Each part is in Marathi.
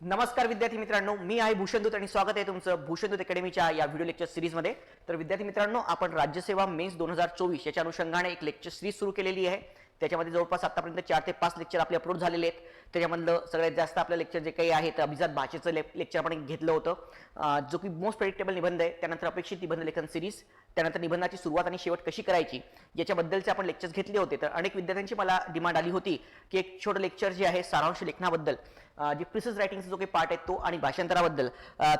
नमस्कार विद्यार्थी मित्रांनो मी आहे भूषणदूत आणि स्वागत आहे तुमचं भूषणदूत अकॅडमीच्या या व्हिडिओ लेक्चर सिरीजमध्ये तर विद्यार्थी मित्रांनो आपण राज्यसेवा मेन्स दोन हजार चोवीस याच्या अनुषंगाने एक लेक्चर सिरीज सुरू केलेली आहे. त्याच्यामध्ये जवळपास आतापर्यंत चार ते पाच लेक्चर आपले अपलोड झालेले आहेत. त्याच्यामधलं सगळ्यात जास्त आपलं लेक्चर जे काही आहे तर अभिजात भाषेचं ले लेक्चर आपण घेतलं होतं. जो की मोस्ट प्रेडिक्टेबल निबंध आहे. त्यानंतर अपेक्षित निबंध लेखन सिरीज त्यानंतर निबंधाची सुरुवात आणि शेवट कशी करायची याच्याबद्दलचे आपण लेक्चर्स घेतले होते. तर अनेक विद्यार्थ्यांची मला डिमांड आली होती की एक छोटं लेक्चर जे आहे सारांश लेखनाबद्दल जे प्रिसेस रायटिंगचा जो काही पार्ट आहे तो आणि भाषांतराबद्दल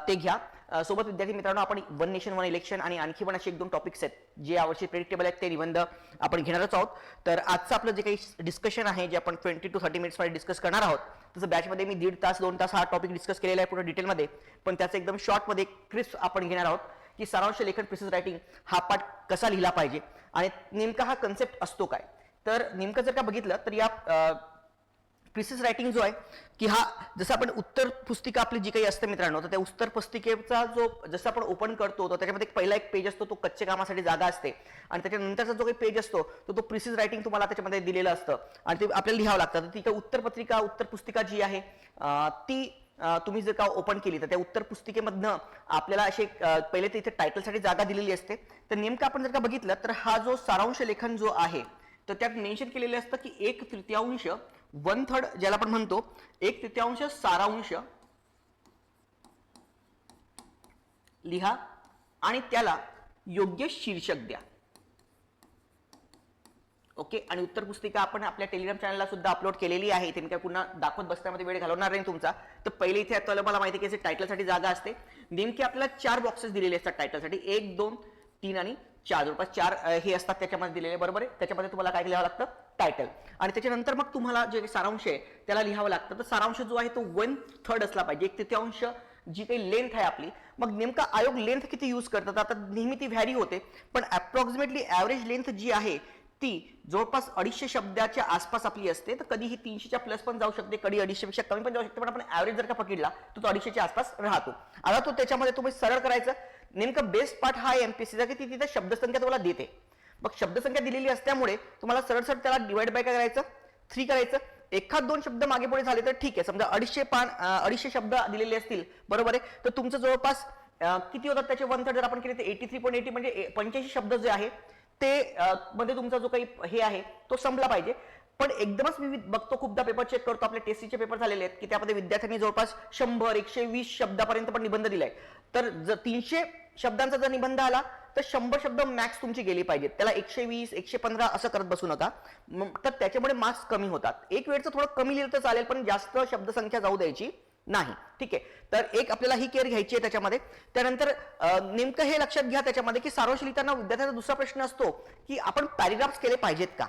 ते घ्या. सोबत विद्यार्थी मित्रांनो आपण वन नेशन वन इलेक्शन आणि आणखी पण असे एक दोन टॉपिक्स आहेत जे यावर्षी प्रेडिक्टेबल आहेत ते निबंध आपण घेणारच आहोत. तर आजचं आपलं जे काही डिस्कशन आहे जे आपण ट्वेंटी टू थर्टी मिनिट्समध्ये डिस्कस करणार आहोत तसं बॅचमध्ये मी दीड तास दोन तास हा टॉपिक डिस्कस केलेला आहे पूर्ण डिटेलमध्ये पण त्याचं एकदम शॉर्टमध्ये क्रिस्प आपण घेणार आहोत की सारांश लेखन प्रिसेस रायटिंग हा पाठ कसा लिहिला पाहिजे आणि नेमका हा कन्सेप्ट असतो काय? तर नेमकं जर का बघितलं तर या प्रिसिस रायटिंग जो आहे की हा जसं आपण उत्तर पुस्तिका आपली जी काही असते मित्रांनो तर त्या उत्तर पुस्तिकेचा जो जसं आपण ओपन करतो तर त्याच्यामध्ये एक पहिला एक पेज असतो तो कच्चे कामासाठी जागा असते. आणि त्याच्यानंतरचा जो काही पेज असतो तो तो प्रिसिस रायटिंग तुम्हाला त्याच्यामध्ये दिलेलं असतं. आणि ते आपल्याला लिहावं लागतं. तर ती काय उत्तर पत्रिका उत्तर पुस्तिका जी आहे ती तुम्ही जर का ओपन केली तर त्या उत्तर पुस्तिकेमधनं आपल्याला असे पहिले तर इथे टायटलसाठी जागा दिलेली असते. तर नेमकं आपण जर का बघितलं तर हा जो सारांश लेखन जो आहे तर त्यात मेन्शन केलेलं असतं की एक तृतीयांश वन थर्ड ज्याला आपण म्हणतो एक तृतीयांश सारांश लिहा आणि त्याला योग्य शीर्षक द्या. ओके आणि उत्तर पुस्तिका आपण आपल्या टेलिग्राम चॅनलला सुद्धा अपलोड केलेली आहे. इथे मी काय पुन्हा दाखवत बसण्यामध्ये वेळ घालवणार नाही तुमचा. तर पहिले इथे आता मला माहिती की की टायटलसाठी जागा असते. नेमकी आपल्याला चार बॉक्सेस दिलेले असतात टायटलसाठी एक दोन तीन आणि चार जवळपास चार हे असतात त्याच्यामध्ये दिलेले बरोबर आहे? त्याच्यामध्ये तुम्हाला काय लिहावं लागतं? टायटल आणि त्याच्यानंतर मग तुम्हाला जे सारांश आहे त्याला लिहावं लागतं. तर सारांश जो आहे तो वन थर्ड असला पाहिजे. एक तृतीयांश जी काही लेंथ आहे आपली मग नेमका आयोग लेंथ किती यूज करतात? आता नेहमी ती व्हॅरी होते पण अप्रॉक्सिमेटली ॲव्हरेज लेंथ जी आहे ती जवळपास अडीचशे शब्दाच्या आसपास आपली असते. तर कधी ही तीनशेच्या प्लस पण जाऊ शकते कधी अडीचशेपेक्षा कमी पण जाऊ शकते. पण आपण ॲव्हरेज जर का पकडला तर तो अडीचशेच्या आसपास राहतो. आता तो त्याच्यामध्ये तुम्ही सरळ करायचं नेमकं बेस्ट पार्ट हा एम पी की ती तिथे शब्दसंख्या तुम्हाला देते. मग शब्दसंख्या दिलेली असल्यामुळे तुम्हाला सरळ त्याला डिवाइड बाय काय करायचं? थ्री करायचं. एखाद दोन शब्द मागे पुढे झाले तर ठीक आहे. समजा अडीचशे पान अडीचशे शब्द दिलेले असतील. बरोबर आहे? तर तुमचं जवळपास किती होतात त्याचे? वन थर्ड जर आपण केले तर एटी थ्री पॉईंट एटी म्हणजे पंच्याऐंशी शब्द जे आहे ते मध्ये तुमचा जो काही हे आहे तो संपला पाहिजे. पण एकदमच मी बघतो खूपदा पेपर चेक करतो आपले टेस्टीचे पेपर झालेले आहेत की त्यामध्ये विद्यार्थ्यांनी जवळपास शंभर एकशे वीस शब्दापर्यंत पण निबंध दिलाय. तर जर तीनशे शब्दांचा जर निबंध आला तर शंभर शब्द मॅक्स तुमची गेली पाहिजेत. त्याला एकशे वीस एकशे पंधरा असं करत बसू नका. तर त्याच्यामुळे मार्क्स कमी होतात. एक वेळचं थोडं कमी लिहिलं तर चालेल पण जास्त शब्दसंख्या जाऊ द्यायची नाही. ठीक आहे? तर एक आपल्याला ही केअर घ्यायची आहे त्याच्यामध्ये. त्यानंतर नेमकं हे लक्षात घ्या त्याच्यामध्ये की सारांश लिहिताना विद्यार्थ्यांचा दुसरा प्रश्न असतो की आपण पॅरेग्राफ्स केले पाहिजेत का?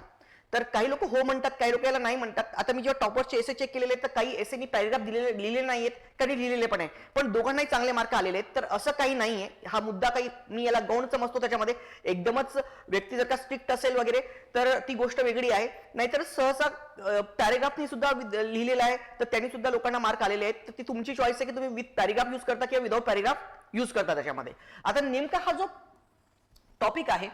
तर काही लोक हो म्हणतात काही लोक याला नाही म्हणतात. आता मी जेव्हा टॉपर्सचे एसे चेक केलेले आहेत तर काही एसेनी पॅरेग्राफ दिलेले लिहिलेले आहेत काही लिहिलेले पण आहे पण दोघांनाही चांगले मार्क आलेले आहेत. तर असं काही नाहीये. हा मुद्दा काही मी याला गौण समजतो त्याच्यामध्ये. एकदमच व्यक्ती जर का स्ट्रिक्ट असेल वगैरे तर ती गोष्ट वेगळी आहे. नाहीतर सहसा पॅरेग्राफनी सुद्धा लिहिलेला लिहिलेलं आहे तर त्यांनी सुद्धा लोकांना मार्क आलेले आहेत. तर ती तुमची चॉईस आहे की तुम्ही विथ पॅरेग्राफ यूज करता किंवा विदाऊट पॅरेग्राफ यूज करता त्याच्यामध्ये. आता नेमका हा जो टॉपिक आहे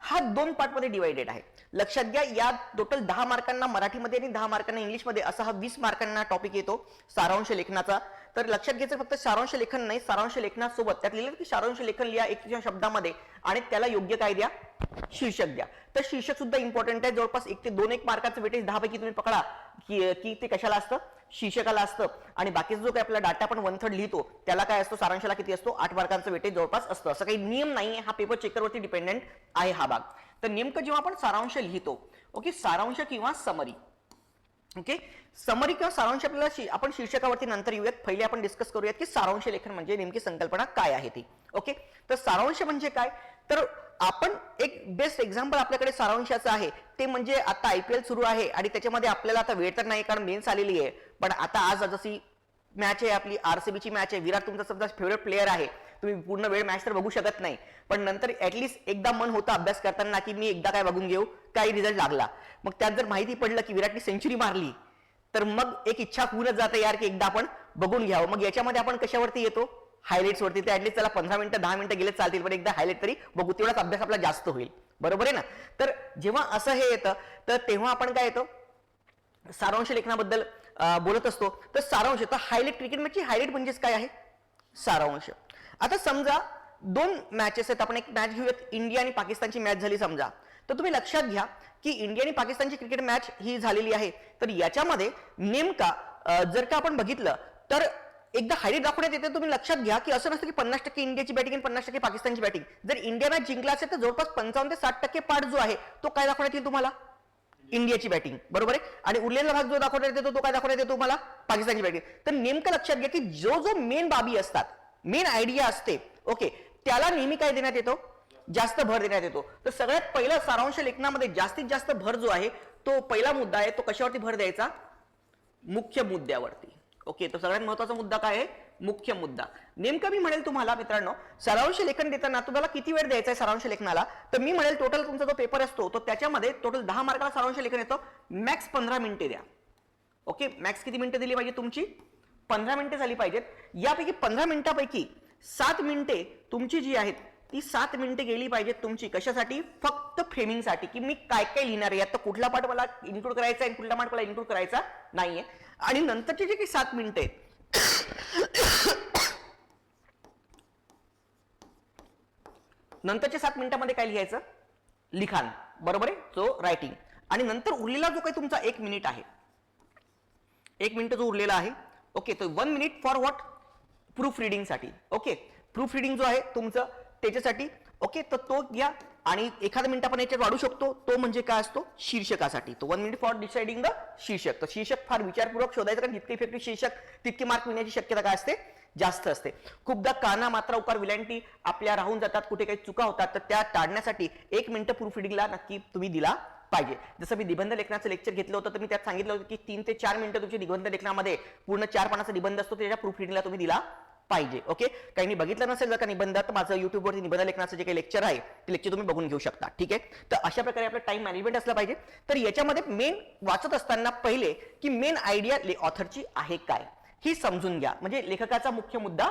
हा दोन पार्टमध्ये डिवायडेड आहे. लक्षात घ्या या टोटल दहा मार्कांना मराठीमध्ये आणि दहा मार्कांना इंग्लिशमध्ये असा हा वीस मार्कांना टॉपिक येतो सारांश लेखनाचा. तर लक्षात घ्यायचं फक्त सारांश लेखन नाही सारांश लेखनासोबत त्यात लिहिलं की सारांश लेखन लिहा एक शब्दामध्ये आणि त्याला योग्य काय द्या? शीर्षक द्या. तर शीर्षक सुद्धा इम्पॉर्टंट आहे. जवळपास एक ते दोन एक मार्काचं वेटेज दहा पैकी तुम्ही पकडा की की ते कशाला असतं? शीर्षकाला असतं. आणि बाकीचा जो काही आपला डाटा आपण वन थर्ड लिहितो त्याला काय असतो? सारांशाला किती असतो? आठ मार्कांचं वेटेज जवळपास असतं. असं काही नियम नाही हा पेपर चेकरवरती डिपेंडेंट आहे हा भाग. तर नेमकं जेव्हा आपण सारांश लिहितो ओके सारांश किंवा समरी ओके? समरी किंवा सारांश आपल्याला आपण शीर्षकावरती नंतर येऊयात. पहिले आपण डिस्कस करूयात की सारांश लेखन म्हणजे नेमकी संकल्पना काय आहे ती. ओके? तर सारांश म्हणजे काय? तर आपण एक बेस्ट एक्झाम्पल आपल्याकडे सारांशाचं आहे. ते म्हणजे आता आय पी एल सुरू आहे आणि त्याच्यामध्ये आपल्याला आता वेळ तर नाही कारण मेन्स आलेली आहे. पण आता आज जशी मॅच आहे आपली आरसीबीची मॅच आहे. विराट तुमचा समजा फेवरेट प्लेअर आहे. तुम्ही पूर्ण वेळ मॅच तर बघू शकत नाही. पण नंतर ऍटलीस्ट एकदा मन होतं अभ्यास करताना की मी एकदा काय बघून घेऊ काही रिझल्ट लागला. मग त्यात जर माहिती पडलं की विराटने सेंचुरी मारली तर मग एक इच्छा होऊनच जाते यार की एकदा आपण बघून घ्यावं. मग याच्यामध्ये आपण कशावरती येतो? हायलाइट्स वरती. तर ऍटलीस्ट त्याला पंधरा मिनिटं दहा मिनिटं गेले चालतील पण एकदा हायलाइट तरी बघू. तेवढाच अभ्यास आपला जास्त होईल. बरोबर आहे ना? तर जेव्हा असं हे येतं तर तेव्हा आपण काय येतो? सारांश लेखनाबद्दल बोलत असतो तर सारांश तर हायलाईट क्रिकेट मॅचची हायलाईट म्हणजेच काय आहे? सारांश. आता समजा दोन मॅचेस आहेत. आपण एक मॅच घेऊयात. इंडिया आणि पाकिस्तानची मॅच झाली समजा. तर तुम्ही लक्षात घ्या की इंडिया आणि पाकिस्तानची क्रिकेट मॅच ही झालेली आहे. तर याच्यामध्ये नेमका जर का आपण बघितलं तर एकदा हायलाईट दाखवण्यात येते. तुम्ही लक्षात घ्या की असं नसतं की पन्नास टक्के इंडियाची बॅटिंग आणि पन्नास टक्के पाकिस्तानची बॅटिंग जर इंडिया मॅच जिंकला असेल तर जवळपास पंचावन्न ते साठ टक्के पाठ जो आहे तो काय दाखवण्यात येईल तुम्हाला? इंडियाची बॅटिंग बरोबर आहे? आणि उरलेला भाग जो दाखवण्यात येतो तो काय दाखवण्यात येतो तुम्हाला? पाकिस्तानची बॅटिंग तर नेमकं लक्षात घ्या की जो जो मेन बाबी असतात मेन आयडिया असते ओके त्याला नेहमी काय देण्यात येतो? जास्त भर देण्यात येतो. तर सगळ्यात पहिला सारांश लेखनामध्ये जास्तीत जास्त भर जो आहे तो पहिला मुद्दा आहे तो कशावरती भर द्यायचा? मुख्य मुद्द्यावरती. ओके तर सगळ्यात महत्त्वाचा मुद्दा काय आहे? मुख्य मुद्दा. नेमकं मी म्हणेल तुम्हाला मित्रांनो सारांश लेखन देताना तुम्हाला किती वेळ द्यायचा आहे सारांश लेखनाला? तर मी म्हणेल टोटल तुमचा जो पेपर असतो तो त्याच्यामध्ये टोटल दहा मार्काला सारांश लेखन येतो. मॅक्स पंधरा मिनिटे द्या. ओके मॅक्स किती मिनिटं दिली पाहिजे तुमची? पंधरा मिनिटं झाली पाहिजेत. यापैकी पंधरा मिनिटापैकी सात मिनिटे तुमची जी आहेत ती सात मिनिटे गेली पाहिजेत तुमची. कशासाठी? फक्त फ्रेमिंगसाठी की मी काय काय लिहिणार आहे? आता कुठला पाठ मला इन्क्लूड करायचा आहे कुठला पाठ मला इन्क्लूड करायचा नाहीये. आणि नंतरची जी काही सात मिनिटं आहेत नंतरच्या सात मिनिटामध्ये काय लिहायचं? लिखाण. बरोबर आहे? जो रायटिंग आणि नंतर उरलेला जो काही तुमचा एक मिनिट आहे. एक मिनिट जो उरलेला आहे. ओके तर one minute for what proof रिडिंगसाठी okay proof reading जो आहे तुमचं त्याच्यासाठी. ओके तर तो घ्या आणि एखादा मिनिट आपण याच्यात वाढू शकतो. तो म्हणजे काय असतो? शीर्षकासाठी. तो one minute for deciding the शीर्षक. तर शीर्षक फार विचारपूर्वक शोधायचं कारण जितके इफेक्टिव्ह शीर्षक तितके मार्क मिळण्याची शक्यता काय असते? जास्त असते. खूपदा काना मात्रा उकार विलंटी आपल्या राहून जातात. कुठे काही चुका होतात तर त्या टाळण्यासाठी एक मिनिट प्रूफ रिडिंगला नक्की तुम्ही दिला पाहिजे. जसं मी निबंध लेखनाचं लेक्चर घेतलं होतं तर मी त्यात सांगितलं होतं की तीन ते चार मिनिटं तुमच्या निबंध लेखनामध्ये पूर्ण चार पानाचा निबंध असतो त्याच्या प्रूफ रिडिंगला तुम्ही दिला पाहिजे ओके काही बघितलं नसेल जर का निबंध तर माझं युट्यूबवरती निबंध लेखनाचं जे काही लेक्चर आहे ते लेक्चर तुम्ही बघून घेऊ शकता ठीक आहे? तर अशा प्रकारे आपलं टाइम मॅनेजमेंट असलं पाहिजे. तर याच्यामध्ये मेन वाचत असताना पहिले की मेन आयडिया ऑथरची आहे काय? ही समजून घ्या. म्हणजे लेखकाचा मुख्य मुद्दा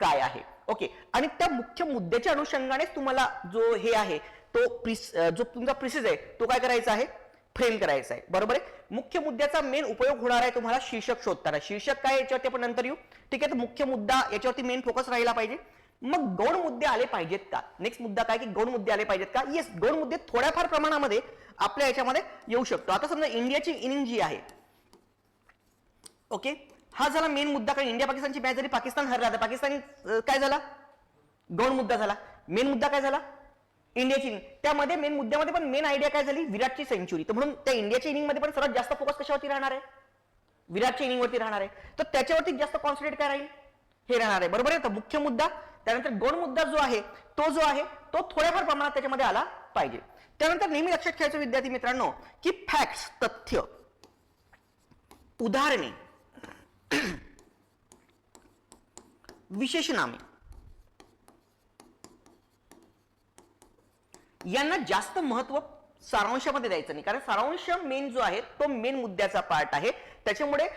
काय आहे? ओके आणि त्या मुख्य मुद्द्याच्या अनुषंगानेच तुम्हाला जो हे आहे तो प्रिस जो तुमचा प्रिसेस आहे तो काय करायचा आहे? फ्रेम करायचा आहे. बरोबर आहे? मुख्य मुद्द्याचा मेन उपयोग होणार आहे तुम्हाला शीर्षक शोधताना. शीर्षक काय याच्यावरती आपण नंतर येऊ. ठीक आहे? तर मुख्य मुद्दा याच्यावरती मेन फोकस राहिला पाहिजे. मग गौण मुद्दे आले पाहिजेत का? नेक्स्ट मुद्दा काय की गौण मुद्दे आले पाहिजेत का? येस गौण मुद्दे थोड्याफार प्रमाणामध्ये आपल्या याच्यामध्ये येऊ शकतो. आता समजा इंडियाची इनिंग जी आहे. ओके हा झाला मेन मुद्दा कारण इंडिया पाकिस्तानची मॅच जरी पाकिस्तान हरला. तर पाकिस्तान काय झाला? गौण मुद्दा झाला. मेन मुद्दा काय झाला? इंडियाची इनिंग त्यामध्ये मेन मुद्द्यामध्ये पण मेन आयडिया काय झाली? विराटची सेंचुरी तर म्हणून त्या इंडियाच्या इनिंगमध्ये पण सर्वात जास्त फोकस कशावरती राहणार आहे? विराटच्या इनिंग वरती राहणार आहे. तर त्याच्यावरती जास्त कॉन्सन्ट्रेट काय राहील? हे राहणार आहे. बरोबर आहे? तर मुख्य मुद्दा त्यानंतर गौण मुद्दा जो आहे तो जो आहे तो थोड्याफार प्रमाणात त्याच्यामध्ये आला पाहिजे. त्यानंतर नेहमी लक्षात ठेवायचं विद्यार्थी मित्रांनो की फॅक्ट्स तथ्य उदाहरणे विशेष नामे यांना जास्त महत्त्व सारांशामध्ये द्यायचं नाही. कारण सारांश मेन जो आहे तो मेन मुद्द्याचा पार्ट आहे. त्याच्यामुळे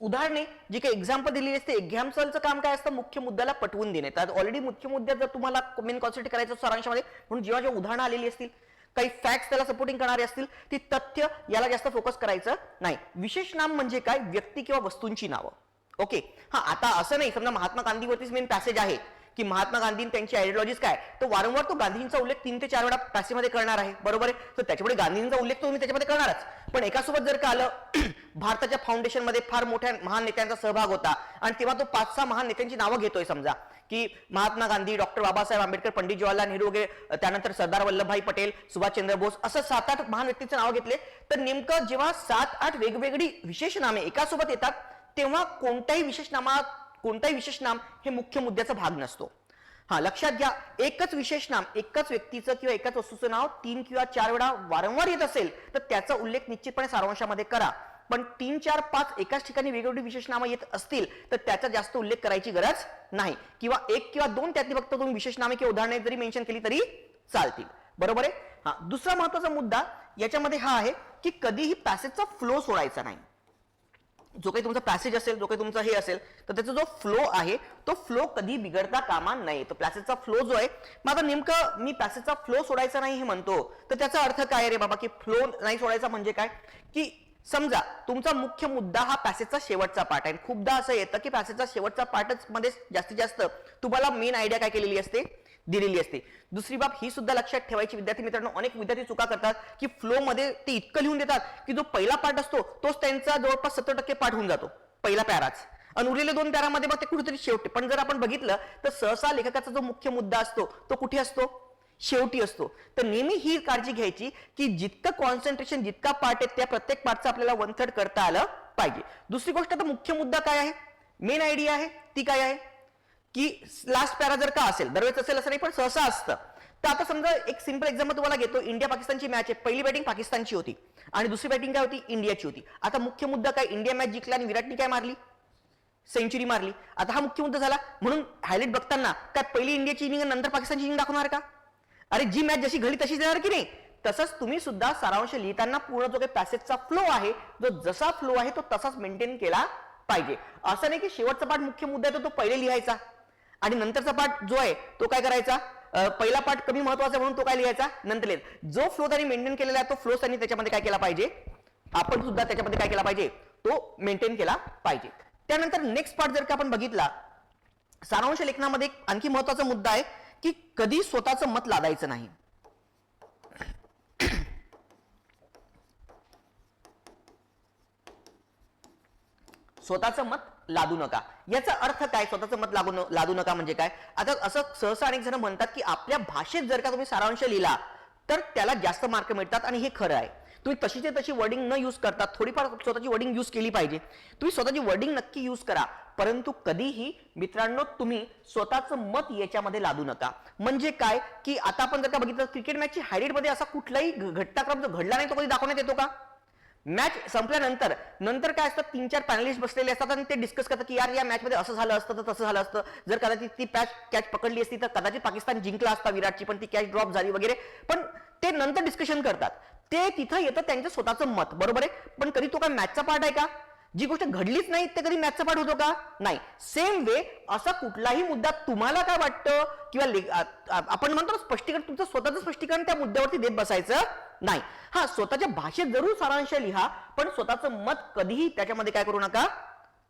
उदाहरणे जी काही एक्झाम्पल दिलेली असते एक्झाम्पलचं काम काय असतं? मुख्य मुद्द्याला पटवून देणे. त्यात ऑलरेडी मुख्य मुद्द्यात जर तुम्हाला मेन कॉन्सेंट्रेट करायचं सारांशामध्ये म्हणून जेव्हा जेव्हा उदाहरणं आलेली असतील काही फॅक्ट्स त्याला सपोर्टिंग करणारे असतील ती तथ्य याला जास्त फोकस करायचं नाही. विशेष नाम म्हणजे काय? व्यक्ती किंवा वस्तूंची नावं. ओके हा आता असं नाही. समजा महात्मा गांधीवरतीच मेन पॅसेज आहे. की महात्मा गांधी त्यांची आयडिओलॉजीज काय? तर वारंवार तो गांधींचा उल्लेख तीन ते चार वेळा पॅसेजमध्ये करणार आहे. बरोबर आहे? तर त्याच्यामुळे गांधींचा उल्लेख तो तुम्ही त्याच्यामध्ये करणारच. पण एकासोबत जर का आलं भारताच्या फाउंडेशनमध्ये फार मोठ्या महान नेत्यांचा सहभाग होता. आणि तेव्हा तो पाच सहा महान नेत्यांची नावं घेतोय समजा. की महात्मा गांधी डॉक्टर बाबासाहेब आंबेडकर पंडित जवाहरलाल नेहरू वगैरे त्यानंतर सरदार वल्लभभाई पटेल सुभाषचंद्र बोस असं सात आठ महान व्यक्तीचे नाव घेतले. तर नेमकं जेव्हा सात आठ वेगवेगळी विशेष नामे एकासोबत येतात तेव्हा कोणत्याही विशेष नामात कोणताही विशेष नाम हे मुख्य मुद्द्याचा भाग नसतो. हा लक्षात घ्या एकच विशेष नाम एकच व्यक्तीचं किंवा एकाच वस्तूचं नाव तीन किंवा चार वेळा वारंवार येत असेल तर त्याचा उल्लेख निश्चितपणे सारांशामध्ये करा. पण तीन चार पाच एकाच ठिकाणी वेगवेगळी विशेष नामं येत असतील तर त्याचा जास्त उल्लेख करायची गरज नाही. किंवा एक किंवा दोन त्यातली फक्त तुम्ही विशेष नामे किंवा उदाहरणे जरी मेन्शन केली तरी चालतील. बरोबर आहे? हा दुसरा महत्त्वाचा मुद्दा याच्यामध्ये हा आहे की कधीही पॅसेजचा फ्लो सोडायचा नाही. जो काही तुमचा पॅसेज असेल जो काही तुमचा हे असेल तर त्याचा जो फ्लो आहे तो फ्लो कधी बिघडता कामा नाही तो पॅसेजचा फ्लो जो आहे मग आता नेमकं मी पॅसेजचा फ्लो सोडायचा नाही हे म्हणतो तर त्याचा अर्थ काय रे बाबा की फ्लो नाही सोडायचा म्हणजे काय? की समजा तुमचा मुख्य मुद्दा हा पॅसेजचा शेवटचा पार्ट आहे. खूपदा असं येतं की पॅसेजचा शेवटचा पार्टच मध्ये जास्तीत जास्त तुम्हाला मेन आयडिया काय केलेली असते? दिलेली असते. दुसरी बाब ही सुद्धा लक्षात ठेवायची विद्यार्थी मित्रांनो अनेक विद्यार्थी चुका करतात की फ्लो मध्ये ते इतकं लिहून देतात की जो पहिला पार्ट असतो तोच त्यांचा जवळपास सत्तर टक्के पाठ होऊन जातो पहिला पॅराच. आणि उरलेले दोन पॅरामध्ये मग ते कुठेतरी शेवटी पण जर आपण बघितलं तर सहसा लेखकाचा जो मुख्य मुद्दा असतो तो कुठे असतो? शेवटी असतो. तर नेहमी ही काळजी घ्यायची की जितकं कॉन्सन्ट्रेशन जितका पार्ट आहे त्या प्रत्येक पार्टचं आपल्याला वन थर्ड करता आलं पाहिजे. दुसरी गोष्ट तर मुख्य मुद्दा काय आहे? मेन आयडिया आहे ती काय आहे? की लास्ट पॅरा जर का असेल दरवेळेस असेल असं नाही पण सहसा असतं. तर आता समजा एक सिंपल एक्झाम्पल तुम्हाला घेतो. इंडिया पाकिस्तानची मॅच आहे. पहिली बॅटिंग पाकिस्तानची होती. आणि दुसरी बॅटिंग काय होती? इंडियाची होती. आता मुख्य मुद्दा काय? इंडिया मॅच जिंकला आणि विराटने काय मारली? सेंचुरी मारली. आता हा मुख्य मुद्दा झाला. म्हणून हायलाइट बघताना काय पहिली इंडियाची इनिंग नंतर पाकिस्तानची इनिंग दाखवणार का? अरे जी मॅच जशी घडली तशीच देणार की नाही? तसंच तुम्ही सुद्धा सारांश लिहिताना पूर्ण जो काही पॅसेजचा फ्लो आहे जो जसा फ्लो आहे तो तसाच मेंटेन केला पाहिजे. असं नाही की शेवटचा पाठ मुख्य मुद्दा आहे तो पहिले लिहायचा. आणि नंतरचा पाठ जो आहे तो काय करायचा? पहिला पाठ कमी महत्त्वाचा म्हणून तो काय लिहायचा? नंतर लिहायचा जो फ्लो त्यांनी मेंटेन केलेला आहे तो फ्लो त्यांनी त्याच्यामध्ये काय केला पाहिजे? आपण सुद्धा त्याच्यामध्ये काय केला पाहिजे? तो मेंटेन केला पाहिजे. त्यानंतर नेक्स्ट पार्ट जर का आपण बघितला सारांश लेखनामध्ये आणखी महत्त्वाचा मुद्दा आहे की कधी स्वतःचं मत लादायचं नाही. स्वतःचं मत लादू नका. याचा अर्थ काय? स्वतःचं मत लागू न- लादू नका म्हणजे काय? आता असं सहसा अनेक जण म्हणतात की आपल्या भाषेत जर का तुम्ही सारांश लिहिला तर त्याला जास्त मार्क मिळतात आणि हे खरं आहे. तुम्ही तशीचे तशी वर्डिंग न यूज करता थोडीफार स्वतःची वर्डिंग यूज केली पाहिजे. तुम्ही स्वतःची वर्डिंग नक्की यूज करा परंतु कधीही मित्रांनो तुम्ही स्वतःचं मत याच्यामध्ये लादू नका. म्हणजे काय? की आता आपण जर का बघितलं क्रिकेट मॅचची हायलाइटमध्ये असा कुठलाही घटनाक्रम जो घडला नाही तो कधी दाखवण्यात येतो का? मॅच संपल्यानंतर नंतर काय असतं तीन चार पॅनलिस्ट बसलेले असतात आणि ते डिस्कस करतात की यार या मॅचमध्ये असं झालं असतं तर तसं झालं असतं. जर कदाचित ती पॅच कॅच पकडली असती तर कदाचित पाकिस्तान जिंकला असता विराटची पण ती कॅच ड्रॉप झाली वगैरे. पण ते नंतर डिस्कशन करतात. ते तिथं येतं त्यांचं स्वतःचं मत बरोबर आहे? पण कधी तो काय मॅचचा पार्ट आहे का? जी गोष्ट घडलीच नाही ते कधी मॅथचा पाठ होतो का? नाही. सेम वे असा कुठलाही मुद्दा तुम्हाला काय वाटतं? किंवा आपण म्हणतो ना स्पष्टीकरण तुमचं स्वतःचं स्पष्टीकरण त्या मुद्द्यावरती देत बसायचं नाही. हा स्वतःच्या भाषेत जरूर सारांश लिहा पण स्वतःचं मत कधीही त्याच्यामध्ये काय करू नका?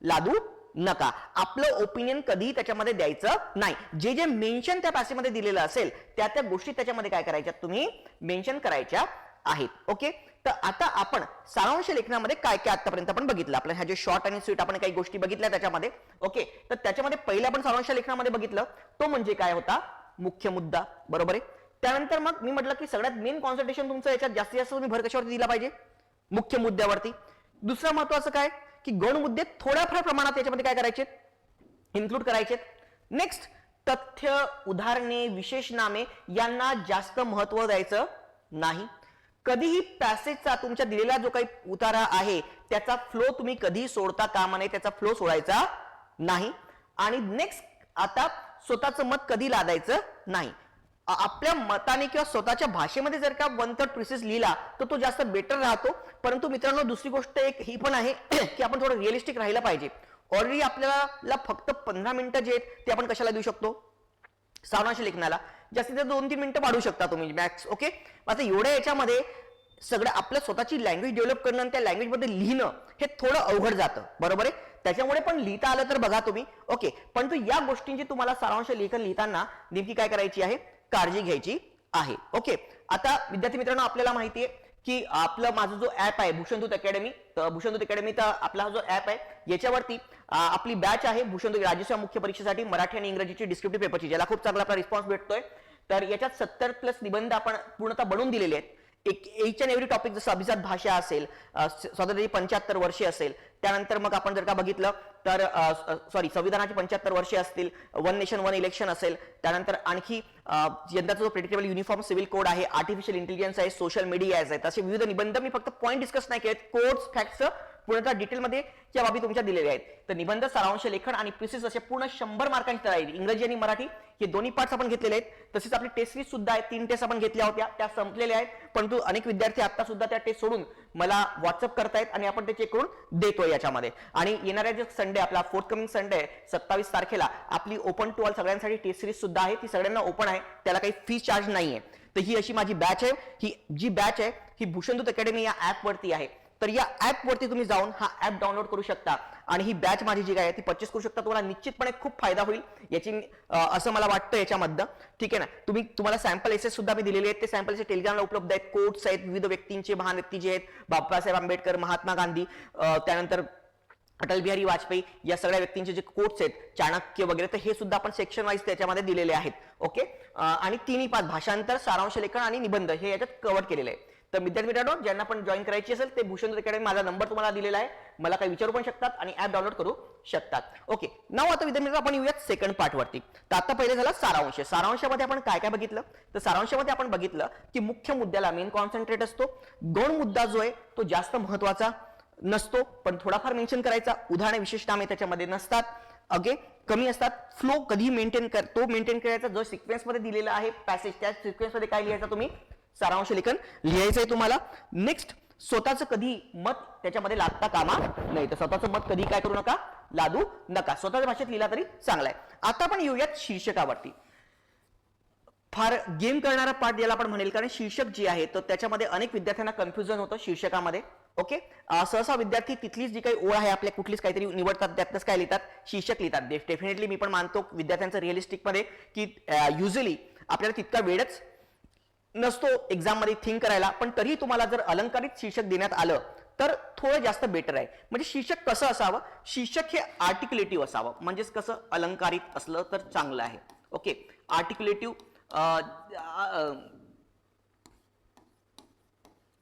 लादू नका. आपलं ओपिनियन कधीही त्याच्यामध्ये द्यायचं नाही. जे जे मेन्शन त्या पॅसेमध्ये दिलेलं असेल त्या त्या गोष्टी त्याच्यामध्ये काय करायच्या तुम्ही? मेन्शन करायच्या आहेत. ओके तर आता आपण सारांश लेखनामध्ये काय काय आतापर्यंत आपण बघितलं? आपल्या ह्या जे शॉर्ट आणि स्वीट आपण काही गोष्टी बघितल्या त्याच्यामध्ये ओके तर त्याच्यामध्ये पहिल्या आपण सारांश लेखनामध्ये बघितलं. तो म्हणजे काय होता? मुख्य मुद्दा. बरोबर आहे? त्यानंतर मग मी म्हटलं की सगळ्यात मेन कॉन्सन्ट्रेशन तुमचं याच्यात जास्तीत जास्त तुम्ही भर कशावरती दिला पाहिजे? मुख्य मुद्द्यावरती. दुसरं महत्वाचं काय? की गौण मुद्दे थोड्याफार प्रमाणात याच्यामध्ये काय करायचे? इन्क्लूड करायचे. नेक्स्ट तथ्य उदाहरणे विशेष नामे यांना जास्त महत्त्व द्यायचं नाही. कधीही पॅसेजचा तुमच्या दिलेला जो काही उतारा आहे त्याचा फ्लो तुम्ही कधीही सोडता कामा नये त्याचा फ्लो सोडायचा नाही. आणि नेक्स्ट आता स्वतःचं मत कधी लादायचं नाही. आपल्या मताने किंवा स्वतःच्या भाषेमध्ये जर का वन थर्ड प्रिसेस लिहिला तर तो जास्त बेटर राहतो. परंतु मित्रांनो दुसरी गोष्ट एक ही पण आहे की आपण थोडं रिअलिस्टिक राहिलं पाहिजे. ऑलरेडी आपल्याला फक्त पंधरा मिनिटं जे आहेत ते आपण कशाला देऊ शकतो? सावनाशी लेखनाला. जास्तीत जास्त दोन तीन मिनिटं वाढू शकता तुम्ही मॅक्स ओके आता एवढ्या याच्यामध्ये सगळं आपल्या स्वतःची लँग्वेज डेव्हलप करणं आणि त्या लँग्वेजमध्ये लिहिणं हे थोडं अवघड जातं बरोबर आहे? त्याच्यामुळे पण लिहिता आलं तर बघा तुम्ही ओके पण तू या गोष्टींची तुम्हाला सारांश लेखन लिहिताना नेमकी काय करायची आहे? काळजी घ्यायची आहे ओके आता विद्यार्थी मित्रांनो आपल्याला माहिती आहे की आपलं माझं जो ऍप आहे भूषणदूत अकॅडमी तर भूषणदूत अकॅडमीचा आपला हा जो ऍप आहे याच्यावरती आपली बॅच आहे भूषणदूत राज्यसेवा मुख्य परीक्षेसाठी मराठी आणि इंग्रजीची डिस्क्रिप्टिव्ह पेपरची ज्याला खूप चांगला आपला रिस्पॉन्स भेटतोय. तर याच्यात सत्तर प्लस निबंध आपण पूर्णतः बनवून दिलेले आहेत. एक एच अँड एव्हरी टॉपिक जसं अभिजात भाषा असेल स्वातंत्र्याची पंच्याहत्तर वर्षे असेल त्यानंतर मग आपण जर का बघितलं तर सॉरी संविधानाची पंच्याहत्तर वर्षे असतील वन नेशन वन इलेक्शन असेल त्यानंतर आणखी यंदाचा जो प्रेडिक्टेबल युनिफॉर्म सिव्हिल कोड आहे आर्टिफिशियल इंटेलिजन्स आहे सोशल मीडिया आहे असे विविध निबंध मी फक्त पॉईंट डिस्कस नाही केलेत कोड्स फॅक्ट्स पूर्णतः डिटेलमध्ये या बाबी तुमच्या दिलेल्या आहेत. तर निबंध सारांश लेखन आणि प्रिसिस असे पूर्ण शंभर मार्कांची तयारी इंग्रजी आणि मराठी हे दोन्ही पार्ट्स आपण घेतलेले आहेत. तसेच आपली टेस्ट सिरीज सुद्धा आहे. तीन टेस्ट आपण घेतल्या होत्या. त्या संपलेल्या आहेत. परंतु अनेक विद्यार्थी आता सुद्धा त्या टेस्ट सोडून मला व्हॉट्सअप करतायत आणि आपण ते चेक करून देतोय याच्यामध्ये. आणि येणाऱ्या जे संडे आपला फोर्थ कमिंग संडे सत्तावीस तारखेला आपली ओपन टू ऑल सगळ्यांसाठी टेस्ट सिरीज सुद्धा आहे. ती सगळ्यांना ओपन आहे. त्याला काही फी चार्ज नाहीये. तर ही अशी माझी बॅच आहे. ही जी बॅच आहे ही भूषणदूत अकॅडमी या ऍपवरती आहे. तर या ऍप वरती तुम्ही जाऊन हा ऍप डाउनलोड करू शकता. आणि ही बॅच माझी जी काय आहे ती परचेस करू शकता. तुम्हाला निश्चितपणे खूप फायदा होईल. याची असं मला वाटतं याच्यामधनं. ठीक आहे ना? तुम्ही तुम्हाला सॅम्पल एसेस सुद्धा मी दिलेले आहेत. ते सॅम्पल टेलिग्रामला उपलब्ध आहेत. कोट्स आहेत. विविध व्यक्तींचे महान व्यक्ती जे आहेत. बाबासाहेब आंबेडकर महात्मा गांधी त्यानंतर अटल बिहारी वाजपेयी या सगळ्या व्यक्तींचे जे कोट्स आहेत चाणक्य वगैरे तर हे सुद्धा आपण सेक्शन वाईज त्याच्यामध्ये दिलेले आहेत. ओके आणि तिन्ही पाच भाषांतर सारांश लेखन आणि निबंध हे याच्यात कव्हर केलेले आहे तर विद्यार्थी मित्रांनो ज्यांना पण जॉईन करायची असेल ते भूषण अकॅडमी माझा नंबर तुम्हाला दिलेला आहे. मला काही विचारू पण शकतात आणि ऍप डाउनलोड करू शकतात. ओके नाव आता विद्यार्थी मित्रांनो, आपण येऊयात सेकंड पार्टवरती तर आता पहिले झाला सारांश. सारांशामध्ये आपण काय काय बघितलं? तर सारांशामध्ये आपण बघितलं की मुख्य मुद्द्याला मेन कॉन्सन्ट्रेट असतो. गौण मुद्दा जो आहे तो जास्त महत्त्वाचा नसतो पण थोडाफार मेन्शन करायचा. उदाहरण विशेष नामे त्याच्यामध्ये नसतात. अगे कमी असतात. फ्लो कधी मेंटेन कर तो मेंटेन करायचा जो सिक्वेन्समध्ये दिलेला आहे पॅसेज त्या सिक्वेन्समध्ये काय लिहायचा तुम्ही? सारांश लेखन लिहायचंय तुम्हाला. नेक्स्ट स्वतःचं कधी मत त्याच्यामध्ये लादता कामा नाही तर स्वतःचं मत कधी काय करू नका? लादू नका. स्वतःच्या भाषेत लिहिला तरी चांगला आहे आता आपण येऊयात शीर्षकावरती फार गेम करणारा पाठ याला आपण म्हणेल कारण शीर्षक जे आहे तर त्याच्यामध्ये अनेक विद्यार्थ्यांना कन्फ्युजन होतं शीर्षकामध्ये. ओके सहसा विद्यार्थी तिथलीच जी काही ओळ आहे आपल्या कुठलीच काहीतरी निवडतात त्यातच काय लिहितात? शीर्षक लिहितात. डेफिनेटली मी पण मानतो विद्यार्थ्यांचं रिअलिस्टिकमध्ये की युजली आपल्याला तितका वेळच नसतो एक्झाममध्ये थिंक करायला पण तरी तुम्हाला जर अलंकारित शीर्षक देण्यात आलं तर थोडं जास्त बेटर आहे. म्हणजे शीर्षक कसं असावं? शीर्षक हे आर्टिक्युलेटिव्ह असावं. म्हणजेच कसं? अलंकारित असलं तर चांगलं आहे. ओके आर्टिक्युलेटिव्ह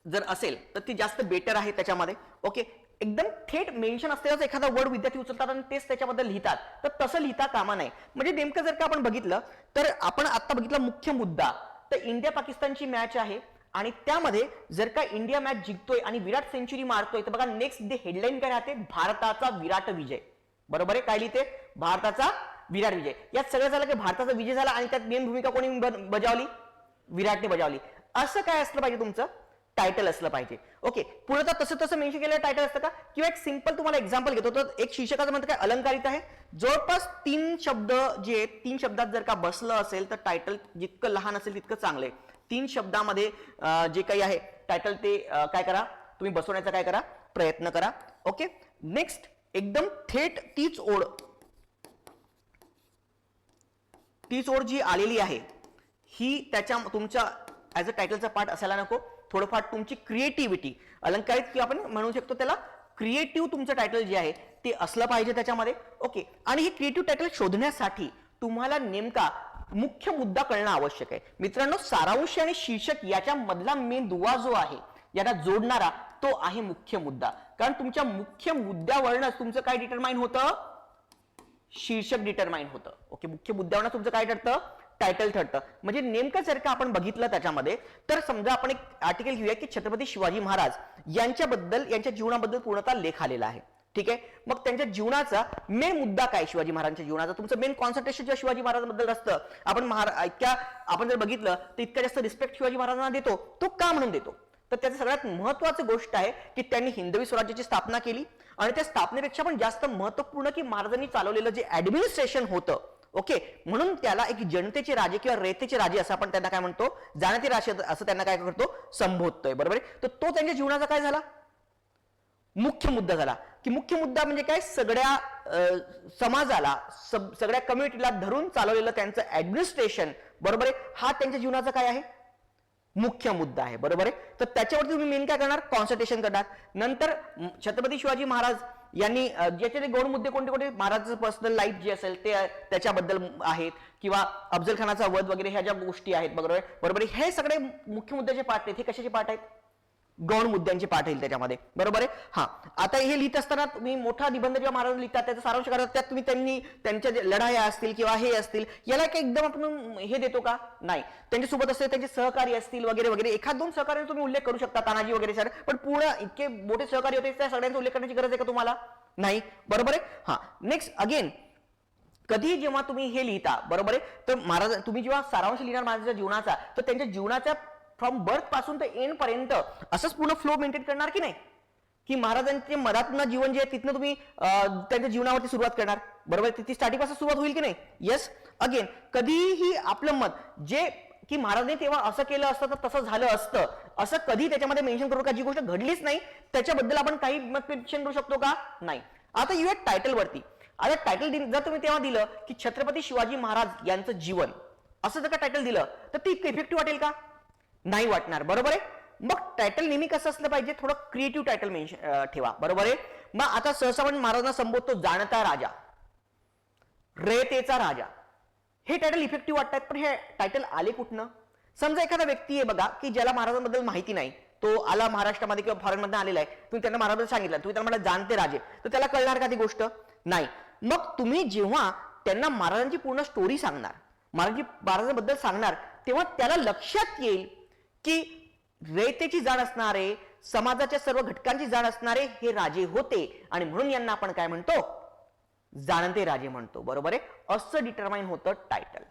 जर असेल तर ती जास्त बेटर आहे त्याच्यामध्ये. ओके एकदम थेट मेन्शन असलेलाच एखादा वर्ड विद्यार्थी उचलतात आणि तेच त्याच्याबद्दल लिहितात. तर तसं लिहिता कामा नाही म्हणजे नेमकं जर का आपण बघितलं तर आपण आता बघितला मुख्य मुद्दा. तर इंडिया पाकिस्तानची मॅच आहे. आणि त्यामध्ये जर का इंडिया मॅच जिंकतोय आणि विराट सेंचुरी मारतोय तर बघा नेक्स्ट डे हेडलाईन काय राहते भारताचा विराट विजय. बरोबर आहे काय लिहिते भारताचा विराट विजय. यात सगळं झालं की भारताचा विजय झाला आणि त्यात मेन भूमिका कोणी ब- बजावली? विराटने बजावली. असं काय असलं पाहिजे तुमचं? टायटल असलं पाहिजे. ओके पुढे तर तसं तसं मेन्शन केलेलं टायटल असतं का? किंवा एक सिंपल तुम्हाला एक्झाम्पल घेतो. तर एक शीर्षकाचं म्हणतं काय? अलंकारित आहे. जवळपास तीन शब्द जे आहेत तीन शब्दात जर का बसलं असेल तर टायटल जितकं लहान असेल तितकं चांगलं आहे. तीन शब्दामध्ये जे काही आहे टायटल ते काय करा? तुम्ही बसवण्याचा काय करा? प्रयत्न करा. ओके नेक्स्ट एकदम थेट तीच ओढ तीच ओढ जी आलेली आहे ही त्याच्या तुमच्या ऍज अ टायटलचा पार्ट असायला नको. थोडंफार तुमची क्रिएटिव्हिटी अलंकारित किंवा आपण म्हणू शकतो त्याला क्रिएटिव्ह तुमचं टायटल जे आहे ते असलं पाहिजे त्याच्यामध्ये. ओके आणि हे क्रिएटिव्ह टायटल शोधण्यासाठी तुम्हाला नेमका मुख्य मुद्दा कळणं आवश्यक आहे. मित्रांनो सारांश आणि शीर्षक याच्या मधला मेन दुवा जो आहे याला जोडणारा तो आहे मुख्य मुद्दा. कारण तुमच्या मुख्य मुद्द्यावरनच तुमचं काय डिटरमाइन होतं? शीर्षक डिटरमाइन होतं. ओके मुख्य मुद्द्यावर तुमचं काय ठरतं? टायटल ठरतं. म्हणजे नेमकं जर का आपण बघितलं त्याच्यामध्ये तर समजा आपण एक आर्टिकल घेऊया की छत्रपती शिवाजी महाराज यांच्याबद्दल यांच्या जीवनाबद्दल पूर्णतः लेख आलेला आहे. ठीक आहे? मग त्यांच्या जीवनाचा मेन मुद्दा काय शिवाजी महाराजांच्या जीवनाचा? तुमचं मेन कॉन्सन्ट्रेशन जेव्हा शिवाजी महाराजांबद्दल असतं आपण महारा इतक्या आपण जर बघितलं तर इतका जास्त रिस्पेक्ट शिवाजी महाराजांना देतो तो का म्हणून देतो? तर त्याचं सगळ्यात महत्वाची गोष्ट आहे की त्यांनी हिंदवी स्वराज्याची स्थापना केली आणि त्या स्थापनेपेक्षा पण जास्त महत्त्वपूर्ण की महाराजांनी चालवलेलं जे ऍडमिनिस्ट्रेशन होतं ओके म्हणून त्याला एक जनतेचे राजे किंवा रेतेचे राजे असं आपण त्यांना काय म्हणतो जाणते राजे असं त्यांना काय करतो संबोधतोय बरोबर आहे? तर तो त्यांच्या जीवनाचा काय झाला? मुख्य मुद्दा झाला. की मुख्य मुद्दा म्हणजे काय? सगळ्या समाजाला सगळ्या कम्युनिटीला धरून चालवलेलं त्यांचं ऍडमिनिस्ट्रेशन बरोबर आहे? हा त्यांच्या जीवनाचा काय आहे? मुख्य मुद्दा आहे बरोबर आहे? तर त्याच्यावरती तुम्ही मेन काय करणार? कॉन्सन्ट्रेशन करणार. नंतर छत्रपती शिवाजी महाराज यांनी अ, गौण मुद्दे कोणते कोणते? महाराजाचं पर्सनल लाईफ जे असेल ते त्याच्याबद्दल आहेत. किंवा अफजल खानाचा वध वगैरे ह्या ज्या गोष्टी आहेत बरोबर बरोबर हे सगळे मुख्य मुद्द्याचे पाठ आहेत हे कशाचे पाठ आहेत? गौण मुद्द्यांची पाठ येईल त्याच्यामध्ये. बरोबर आहे? हा. आता हे लिहित असताना तुम्ही मोठा निबंध जेव्हा महाराज लिहितात त्याचा सारांश करतात त्यात तुम्ही त्यांनी त्यांच्या लढाया असतील किंवा हे असतील याला काही एकदम आपण हे देतो का? नाही. त्यांच्यासोबत असते त्यांचे सहकारी असतील वगैरे वगैरे. एखाद दोन सहकार्य तुम्ही उल्लेख करू शकता तानाजी वगैरे सर. पण पूर्ण इतके मोठे सहकारी होते त्या सगळ्यांचा उल्लेख करण्याची गरज आहे का तुम्हाला? नाही. बरोबर आहे? हा. नेक्स्ट अगेन कधी जेव्हा तुम्ही हे लिहिता बरोबर आहे? तर महाराज तुम्ही जेव्हा सारांश लिहिणार महाराजांच्या जीवनाचा तर त्यांच्या जीवनाच्या फ्रॉम बर्थपासून तर एंड पर्यंत असंच पूर्ण फ्लो मेंटेन करणार की नाही? की महाराजांचे मराठनं जीवन जे आहे तिथनं तुम्ही त्यांच्या जीवनावरती सुरुवात करणार. बरोबर? तिथे ती स्टार्टिंगपासून सुरुवात होईल की नाही? येस अगेन कधीही आपलं मत जे की महाराजांनी तेव्हा असं केलं असतं तर तसं झालं असतं. असं कधी त्याच्यामध्ये मेन्शन करू का? जी गोष्ट घडलीच नाही त्याच्याबद्दल आपण काही मत मेन्शन करू शकतो का? नाही. आता येऊया टायटल वरती. आता टायटल जर तुम्ही तेव्हा दिलं की छत्रपती शिवाजी महाराज यांचं जीवन असं जर का टायटल दिलं तर ती इफेक्टिव्ह वाटेल का? नाही वाटणार. बरोबर आहे? मग टायटल नेहमी कसं असलं पाहिजे? थोडं क्रिएटिव्ह टायटल मेन्शन ठेवा. बरोबर आहे? मग आता सहसा पण महाराजांना संबोधतो जाणता राजा. रयतेचा राजा. हे टायटल इफेक्टिव्ह वाटतात पण हे टायटल आले कुठनं? समजा एखादा व्यक्ती आहे बघा की ज्याला महाराजांबद्दल माहिती नाही. तो आला महाराष्ट्रामध्ये किंवा फॉरेन मध्ये आलेला आहे. तुम्ही त्यांना महाराजांना सांगितलं. तुम्ही त्यांना म्हटलं जाणते राजे. तर त्याला कळणार का ती गोष्ट? नाही. मग तुम्ही जेव्हा त्यांना महाराजांची पूर्ण स्टोरी सांगणार महाराजांची महाराजांबद्दल सांगणार तेव्हा त्याला लक्षात येईल की रयतेची जाण असणारे समाजाच्या सर्व घटकांची जाण असणारे हे राजे होते. आणि म्हणून यांना आपण काय म्हणतो? जाणते राजे म्हणतो. बरोबर आहे? असं डिटरमाइन होतं टायटल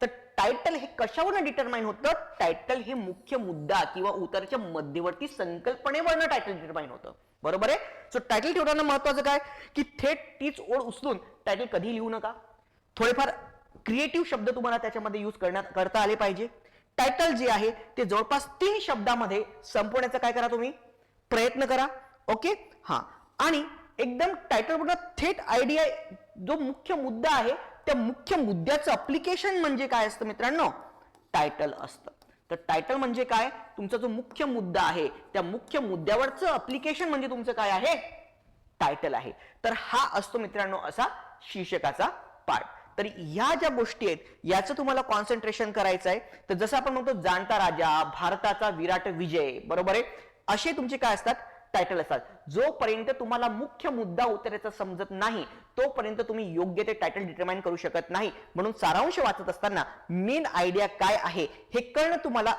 तर टायटल हे कशावरनं डिटरमाइन होतं? टायटल हे मुख्य मुद्दा किंवा उतरच्या मध्यवर्ती संकल्पनेवरनं टायटल डिटरमाइन होतं. बरोबर आहे? सो टायटल ठेवताना महत्वाचं काय? की थेट तीच ओढ उचलून टायटल कधी लिहू नका. थोडेफार क्रिएटिव्ह शब्द तुम्हाला त्याच्यामध्ये यूज करण्यात करता आले पाहिजे. टायटल जे आहे ते जवळपास तीन शब्दामध्ये संपवण्याचा काय करा तुम्ही? प्रयत्न करा. ओके हा. आणि एकदम टायटल पूर्ण थेट आयडिया जो मुख्य मुद्दा आहे त्या मुख्य मुद्द्याचं अप्लिकेशन म्हणजे काय असतं मित्रांनो? टायटल असतं. तर टायटल म्हणजे काय? तुमचा जो मुख्य मुद्दा आहे त्या मुख्य मुद्द्यावरचं अप्लिकेशन म्हणजे तुमचं काय आहे? टायटल आहे. तर हा असतो मित्रांनो असा शीर्षकाचा पार्ट तर ह्या ज्या गोष्टी आहेत याचं तुम्हाला कॉन्सन्ट्रेशन करायचं आहे. तर जसं आपण म्हणतो जाणता राजा भारताचा विराट विजय बरोबर आहे? असे तुमचे काय असतात? टायटल असतात. जोपर्यंत तुम्हाला मुख्य मुद्दा उतरायचा समजत नाही तोपर्यंत तुम्ही योग्य ते टायटल डिटरमाइन करू शकत नाही. म्हणून सारांश वाचत असताना मेन आयडिया काय आहे हे कळणं तुम्हाला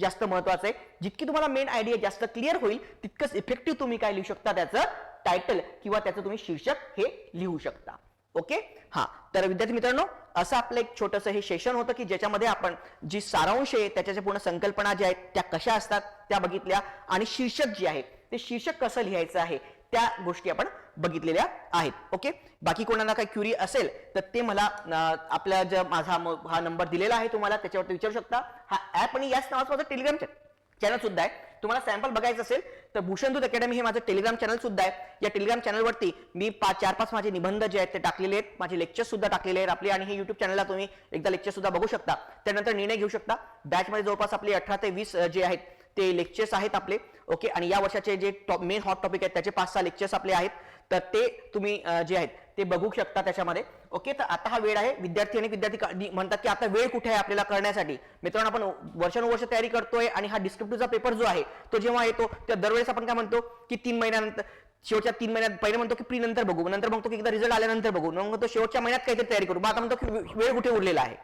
जास्त महत्वाचं आहे. जितकी तुम्हाला मेन आयडिया जास्त क्लिअर होईल तितकंच इफेक्टिव्ह तुम्ही काय लिहू शकता त्याचं? टायटल किंवा त्याचं तुम्ही शीर्षक हे लिहू शकता. ओके? हा. तर विद्यार्थी मित्रांनो असं आपलं एक छोटंसं हे सेशन होतं की ज्याच्यामध्ये आपण जी सारांश आहे त्याच्या पूर्ण संकल्पना ज्या आहेत त्या कशा असतात त्या बघितल्या. आणि शीर्षक जे आहे ते शीर्षक कसं लिहायचं आहे त्या गोष्टी आपण बघितलेल्या आहेत. ओके? बाकी कोणाला काही क्युरी असेल तर ते मला आपल्या ज्या माझा हा नंबर दिलेला आहे तुम्हाला त्याच्यावरती विचारू शकता. हा ऍप आणि याच नावाचं माझं टेलिग्राम चॅनल सुद्धा आहे. तुम्हाला सॅम्पल बघायचं असेल तर भूषणदूत अकॅडमी हे माझं टेलिग्राम चॅनल सुद्धा आहे. या टेलिग्राम चॅनलवरती मी पाच चार पाच माझे निबंध जे आहेत ते टाकलेले आहेत. माझे लेक्चर सुद्धा टाकलेले आहेत आपले आणि हे युट्यूब चॅनलला तुम्ही एकदा लेक्चर सुद्धा बघू शकता. त्यानंतर निर्णय घेऊ शकता. बॅचमध्ये जवळपास आपले अठरा ते वीस जे आहेत ते लेक्चर्स आहेत आपले. ओके आणि या वर्षाचे जे मेन हॉट टॉपिक आहेत त्याचे पाच सहा लेक्चर्स आपले आहेत. तर ते तुम्ही जे आहेत ते बघू शकता त्याच्यामध्ये. ओके? तर आता हा वेळ आहे. विद्यार्थी आणि विद्यार्थी म्हणतात की आता वेळ कुठे आहे आपल्याला करण्यासाठी? मित्रांनो आपण वर्षानुवर्ष तयारी करतोय आणि हा डिस्क्रिप्टिव्हचा पेपर जो आहे तो जेव्हा येतो तेव्हा दरवेळेस आपण काय म्हणतो की तीन महिन्यानंतर शेवटच्या तीन महिन्यात पहिले म्हणतो की प्री नंतर बघू नंतर म्हणतो की एकदा रिझल्ट आल्यानंतर बघू मग म्हणतो शेवटच्या महिन्यात काहीतरी तयारी करू. मग आता म्हणतो की वेळ कुठे उरलेला आहे?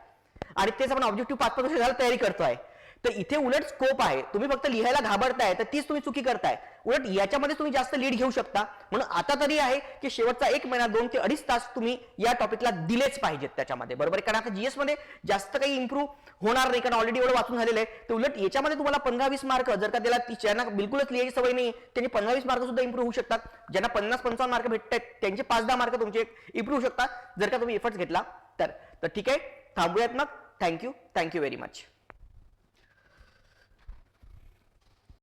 आणि तेच आपण ऑब्जेक्टिव्ह पाच पाच वर्ष झालं तयारी करतोय. तर इथे उलट स्कोप आहे. तुम्ही फक्त लिहायला घाबरताय तर तीच तुम्ही चुकी करताय. उलट याच्यामध्ये तुम्ही जास्त लीड घेऊ शकता. म्हणून आता तरी आहे की शेवटचा एक महिना दोन ते अडीच तास तुम्ही या टॉपिकला दिलेच पाहिजेत त्याच्यामध्ये. बरोबर? आहे? कारण आता जीएसमध्ये जास्त काही इम्प्रूव्ह होणार नाही कारण ऑलरेडी एवढं वाचून झालेलं आहे. तर उलट याच्यामध्ये तुम्हाला पंधरा वीस मार्क जर का त्याला ज्यांना बिलकुलच लिहायची सवय नाही त्यांनी पंधरा वीस मार्क सुद्धा इम्प्रूव्ह होऊ शकतात. ज्यांना पन्नास पंचावन्न मार्क भेटतात त्यांचे पाच दहा मार्क तुमचे इम्प्रूव्ह होऊ शकतात. जर का तुम्ही एफर्ट्स घेतला तर. ठीक आहे. थांबूयात मग. Thank you thank you very much